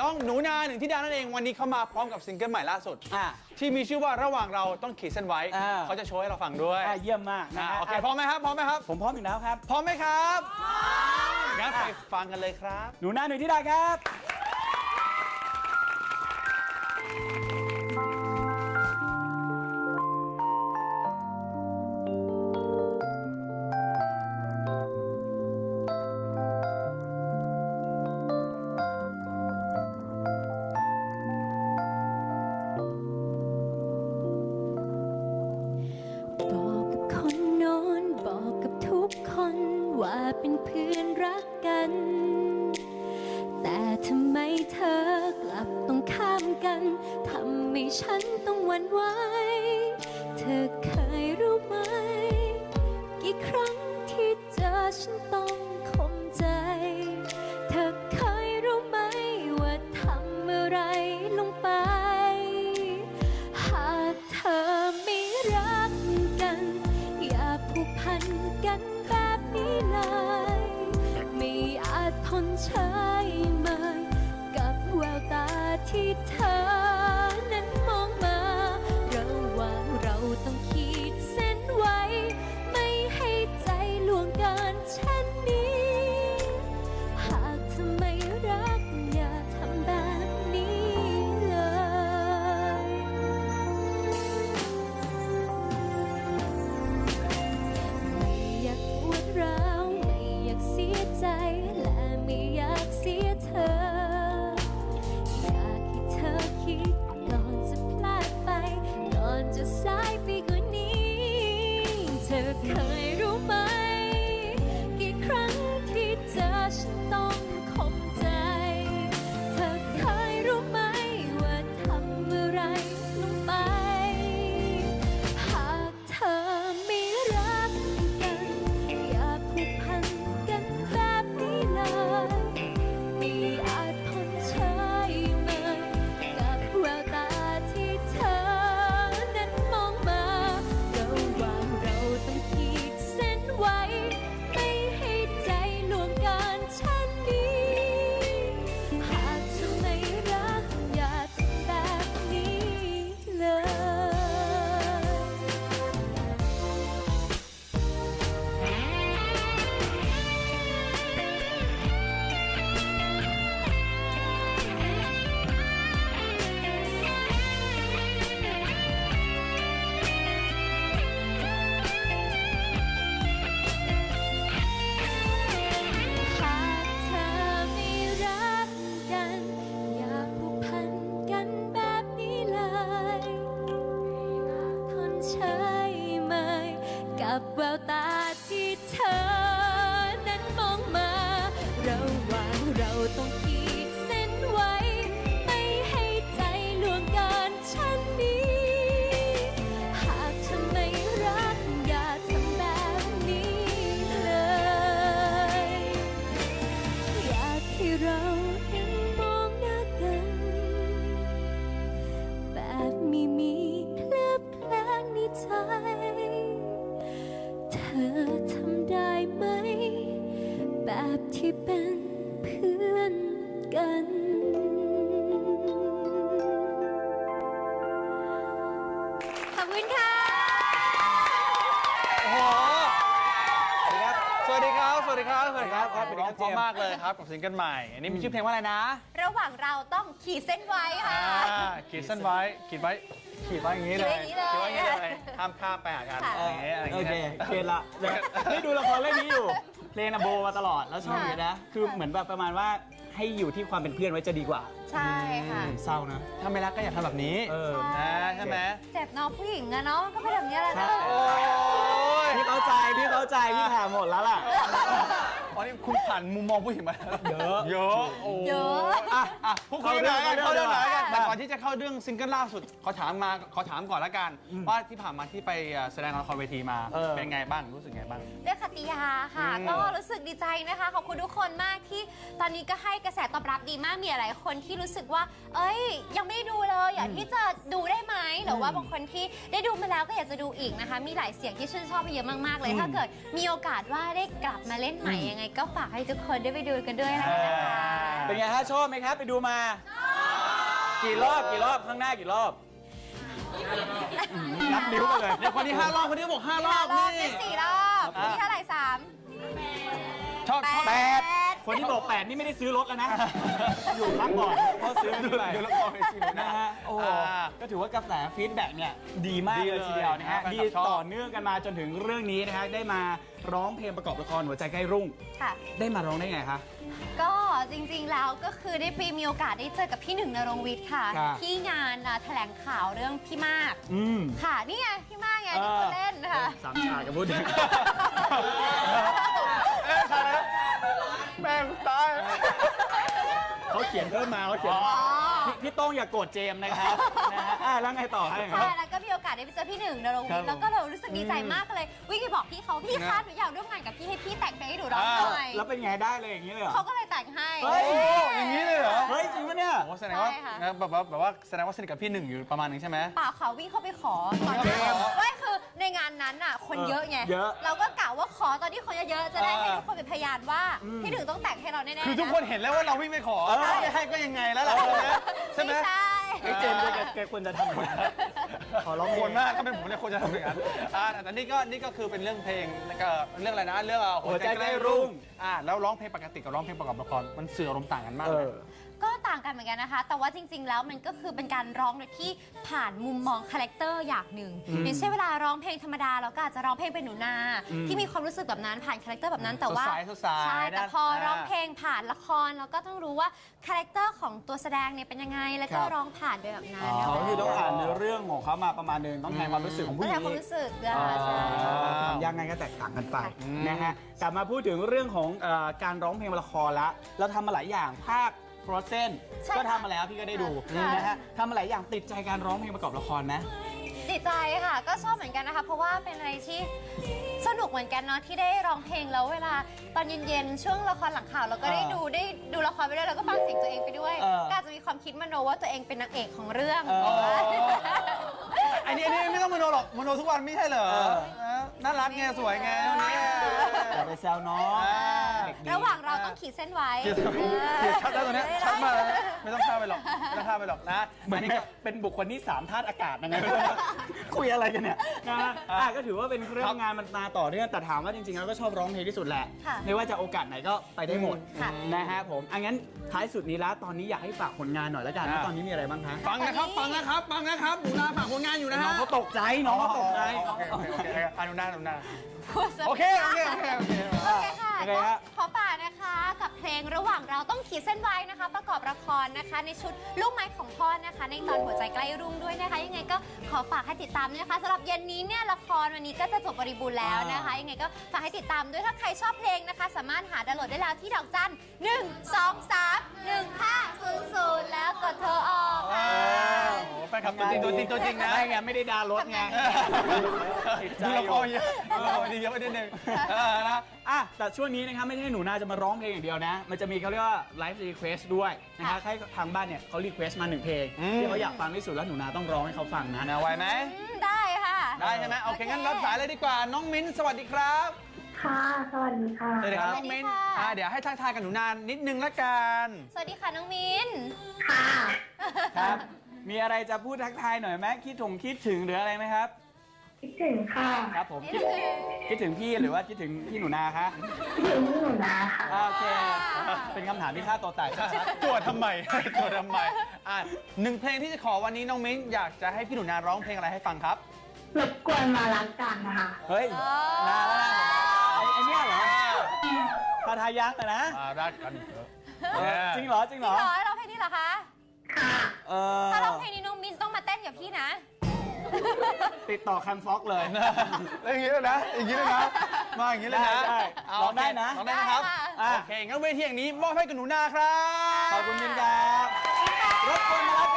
น้องหนูนาหนึ่งที่ดานั่นเองวันนี้เขามาพร้อมกับซิงเกิลใหม่ล่าสุด อ่าที่มีชื่อว่าระหว่างเราต้องขีดเส้นไว้ อ่า เขาจะโชว์ให้เราฟังด้วยอะเยี่ยมมากนะอ่าฮะโอเคพร้อมไหมครับพร้อมไหมครับ ผมพร้อมอยู่แล้วครับ พร้อมไหมครับงั้นไปฟังกันเลยครับ หนูนาหนูที่ดาครับ เป็นเพื่อนรักกัน แต่ทำไมเธอกลับต้องข้ามกันทำให้ฉันต้องหวั่นไหวเธอเคยรู้ไหม กี่ครั้งที่เจอฉันต้อง อา วัสดีครับ สวัสดีครับ สวัสดีครับสวัสดีครับสวัสดีครับร้องเพราะมากเลยครับกับซิงเกิลใหม่ อันนี้มีชื่อเพลงว่าอะไรนะระหว่างเราต้องขีดเส้นไว้ค่ะ อ่าขีดเส้นไว้ขีดไว้ขีดไว้อย่างนี้เลยขีดไว้อย่างนี้เลย ขีดไว้อย่างนี้เลยห้ามข้ามไปหากันค่ะ อย่างนี้อะไรอย่างโอนี้เคเคลียร์ละได้ดูละครเรื่องนี้อยู่ เพลงนะโบมาตลอดแล้วชอบอยู่นะ คือเหมือนแบบประมาณว่าให้อยู่ที่ความเป็นเพื่อนไว้จะดีกว่าใช่ค่ะ เศร้านะ ถ้าไม่รักก็อย่าทำแบบนี้เออ นะใช่ไหม เจ็บเน้องผู้หญิงอะเนาะมันก็เป็นแบบนี้แหละใช่เนาะ โอ้ย พี่เข้าใจพี่เข้าใจพี่ผ่านหมดแล้วล่ะ ตอนนี้คุณผ่านมุมมองผู้หญิงมาเยอะ เยอะโอ้เยอะ อะอะพูดคุยกันหน่อยกันเข้าเข้าเรื่เรื่อองงไหนกันค่ะแต่ก่อนที่จะเข้าเรื่องซิงเกิลล่าสุดขอถามมาขอถามก่อนละกันว่าที่ผ่านมาที่ไปแสดงละครเวทีมาเออเป็นไงบ้างรู้สึกไงบ้างเรียกคติยาค่ะอืมก็รู้สึกดีใจนะคะขอบคุณทุกคนมากที่ตอนนี้ก็ให้กระแสตอบรับดีมากมีหลายคนที่รู้สึกว่า เอ้ย ยังไม่ได้ดูเลยอยากที่จะดูได้ไหมหรือว่าบางคนที่ได้ดูมาแล้วก็อยากจะดูอีกนะคะ มีหลายเสียงที่ชื่นชอบไปเยอะมากๆเลย ถ้าเกิดมีโอกาสว่าได้กลับมาเล่นใหม่ยังไง ก็ฝากให้ทุกคนได้ไปดูกันด้วยนะคะเป็นไงฮะชอบไหมครับไปดูมา กี่รอบกี่รอบข้างหน้ากี่รอบนับนิ้วกันเลยเดี๋ยวคนที่ห้ารอบคนที่บอกห้ารอบรอบนี่นี่สี่รอบอะนี่เท่าไหร่สามชอบชอบแปด คนที่บอกแปดนี่ไม่ได้ซื้อรถแล้วนะ อยู่พักก่อนเพราะซื้อไม่ไปเดี๋ยวเราบอกอีกทีหนึ่งนะนะฮะ โอ้โหอ่าก็ถือว่ากระแสฟีดแบ็กเนี่ยดีมากดีเลเลยยทีเดียวนะฮะ แฟนคลับดีชอบ ต่อเนื่องกันมาจนถึงเรื่องนี้นะฮะ ได้มาร้องเพลงประกอบละครหัวใจใกล้รุ่ง ค่ะ ได้มาร้องได้ไงคะ ก็จริงๆแล้วก็คือได้ไปมีโอกาสได้เจอกับพี่หนึ่งนรงค์วิทย์ค่ะ ครับ ที่งานอะแถลงข่าวเรื่องพี่มาก อืม ค่ะนี่ไงพี่มากไงที่เขาเล่นค่ะ สามชากับพูดถึง เอ๊ะใช่แล้วแม่งตาย เขาเขียนเพิ่มมาเขาเขียนอ๋อพี่พี่โต้องอย่าโกรธเจมส์นะครับนะฮะอะแล้วไงต่อให้คใช่รับแล้วก็มีโอกาสได้ไปเจอพี่หนึ่งนรงค์วิทย์ครัแล้บวก็เรารู้สึกดีใจมากเลย วิ่งไปบอกพี่เขาพี่คะนะหนูอยากร่วมงานกับพี่ให้พี่แต่งเพลงให้หนูร้องหน่อยแล้วเป็นไงได้เลยอย่างนี้เลยเหรอ เขาก็เลยแต่งให้ เฮ้ย โอ้อย่างนี้เลยเหรอ เฮ้ยจริงปะเนี่ย โอ้แสดงว่าใช่ค่ะ นะแบบว่าแบบว่าแสดงว่าสนิทกับพี่หนึ่งอยู่ประมาณหนึงใช่ไหมเปล่าเขาวิ่งเข้าไปขอตอนวิ่งนั้เข้านไปขอไม่คือในงานนั้นอะ คนเยอะไง เยอะเราก็กะว่าขอตอนที่คนเยอะๆ จะได้อ่าให้ทุกคนเป็นพยานว่าพี่หนึ่งต้องแต่งให้เราแน่ๆคือทุกคนเห็นแล้วว่าเราวิ่งไปขอเออไม่ให้ก็ยังไงแล้วล่ะใช่ไหมไม่ใช่เฮ้ยเจมส์แกแกควรจะทำอย่างนั้น ขอร้องคเพลวงรมากถ้าเป็นผมเนี่ยควรจะทำอย่างนั้นอ่าแต่นี่ก็นี่ก็คือเป็นเรื่องเพลงแล้วก็เรื่องอะไรนะเรื่องอะหัวใจใกล้รุ่ง อ่าแล้วร้องเพลงปกติกับร้องเพลงประกอบละครมันสื่ออารมณ์ต่างกันมากเอเลยอ ก็ต่างกันเหมือนกันนะคะ แต่ว่าจริง ๆ แล้วมันก็คือเป็นการร้องโดยที่ผ่านมุมมองคาแรคเตอร์อย่างหนึ่งอืมอย่างเช่นเวลาร้องเพลงธรรมดาเราก็อาจจะร้องเพลงเป็นหนูนาอืมที่มีความรู้สึกแบบนั้นผ่านคาแรคเตอร์แบบนั้นแต่ว่าสดใสสดใสใช่แต่นะพอร้องอ่าเพลงผ่านละครเราก็ต้องรู้ว่าคาแรคเตอร์ของตัวแสดงเนี่ยเป็นยังไงแล้วก็ครับร้องผ่านไปแบบนั้นเขานะคะคือต้องอ่านเนื้อเรื่องของเขามาประมาณนึงต้องแทนความรู้สึกของต้ผู้องหญิใช้งความอีกรู้สึกอะอ่าใช่ความยากง่ายก็แตกต่างกันไปอืมนะฮะกลับมาพูดถึงเรื่องของเอ่อการร้องเพลงละครละ เราทำมาหลายอย่างภาค Frozen ใช่ก็ค่ะทำมาแล้วพี่ก็ได้ดูค่ะ นะฮะทำมาหลายอย่างติดใจการร้องเพลงประกอบละครไหม ติดใจค่ะ ก็ชอบเหมือนกันนะคะ เพราะว่าเป็นอะไรที่สนุกเหมือนกันเนาะที่ได้ร้องเพลงแล้วเวลาตอนเย็นๆช่วงละครหลังข่าวเราก็ได้เออดูได้ดูละครไปด้วยแล้วก็ฟังเสียงตัวเองไปด้วยเออ ก็อาจจะมีความคิดมโนว่าตัวเองเป็นนางเอกของเรื่องเออไอ้นี่ไอ้นี่ไม่ต้องมโนหรอกมโนทุกวันไม่ใช่เหรอเออเออน่ารักไงสวยไงเท่านี้อย่าไปแซวน้องอ่าเด็ กดีระหว่างเราต้องขีดเส้นไว้เขียนเขียนชัดแล้วตอนเนี้ยชัดมากเลยนะไม่ต้องข้ามไปหรอกไม่ต้องข้ามไปหรอกนะเหมือนกับเป็นบุคคลที่สามธาตุอากาศนะไงคุยอะไรกันเนี่ยนะฮะอะก็ถือว่าเป็นเรื่องงานมันมาต่อเนื่องแต่ถามว่าจริงๆแล้วก็ชอบร้องเพลงที่สุดแหละ ค่ะไม่ว่าจะโอกาสไหนก็ไปได้หมดค่ะ นะฮะผมอังั้นท้ายสุดนี้แล้วตอนนี้อยากให้ฝากผลงานหน่อยแล้วกันอ่าว่าตอนนี้มีอะไรบ้างคะฟังนะครับฟังนะครับฟังนะครับหนูนาฝากผลงานอยู่นะน้อฮะงเขาตกใจน้องเขาตกใจ โอเคโอเคโอเคอะหนูนาหนูนาพูดซะโอเคโอเคโอเคโอเค โอเคค่ะ ก็ฮะ ขอฝากนะคะ กับเพลงระหว่างเราต้องขีดเส้นไว้นะคะ ประกอบละครนะคะ ในชุดลูกไม้ของพ่อนะคะ ในตอนหัวใจใกล้รุ่งด้วยนะคะ ยังไงก็ขอฝากให้ติดตามด้วยนะคะสำหรับเย็นนี้เนี่ยละครวันนี้ก็จะจบบริบูรณ์แล้วนะคะ ยังไงก็ฝากให้ติดตามด้วยถ้าใครชอบเพลงนะคะ สามารถหาดาวน์โหลดได้แล้วที่ดอกจัน1 2 3 1 5 0 0แล้วกดโทรออกค่ะ แฟนคลับตัวจริงตัวจริงตัวจริงนะไม่ไงไม่ได้ดาวน์รถไงติดใจดูละอคยู่รเยอะดูละครดีเยอะไปนิดนึงเออนะอะแต่ช่วงนี้นะครับไม่ใช่หนูนาจะมาร้องเพลงอย่างเดียวนะ มันจะมีเขาเรียกว่าไลฟ์รีเควสด้วยนะฮะให้ทางบ้านเนี่ยเขารีเควสมาหนึ่งเพลงอืมที่เขาอยากฟังที่สุดแล้วหนูนาต้องร้องให้เขาฟังนะนาไหวไหมอืมได้ค่ะ ได้ใช่ไหมโอเคงั้นรับสายเลยดีกว่าน้องมิ้นท์สวัสดีครับค่ะ สวัสดีค่ะสวัสดีครับสวัน้สองดีมิ้นท์ค่ะอ่าเดี๋ยวให้ทักทายกับหนูนานนิดนึงละกัน สวัสดีค่ะน้องมิ้น ค่ะ ครับ มีอะไรจะพูดทักทายหน่อยไหมคิดถงคิดถึงหรืออะไรไหมครับ คิดถึงค่ะครับผมคิดคิดถึงพี่หรือว่าคิดถึงพี่หนูนาคะคิดถึงพี่หนูนาค่ะอ่าโอเค เป็นคำถามที่ฆ่าตัวตายชัดตัวทำไม ตัวทำไมอ่าหนึ่งเพลงที่จะขอวันนี้น้องมิ้นท์อยากจะให้พี่หนูนาร้องเพลงอะไรให้ฟังครับ รบกวนมารักกันนะคะๆเฮ้ยอ๋อนาแล้วนะไอ้ไอ้เนี่ยเหรอทาทายักษ์อะนะมารักกันเถอะเออจริงเหรอจริงเหรพี่อร้อยร้องเพลงนี้เหรอคะค่ะ เออถ้าร้องเพลงนี้น้องมิ้นต้องมาเต้นกับพี่นะ ติดต่อคันฟ็อกเลยแล้วอย่างนี้เลยนะ อย่างนี้เลยนะ มาอย่างนี้เลยนะได้ได้เาร้องได้นะร้องได้นะครับได้ค่ะ อะ โอเคงั้นเวทีอย่างนี้มอบให้กับหนูนาครับ ขอบคุณมินครับรบกวนมารับ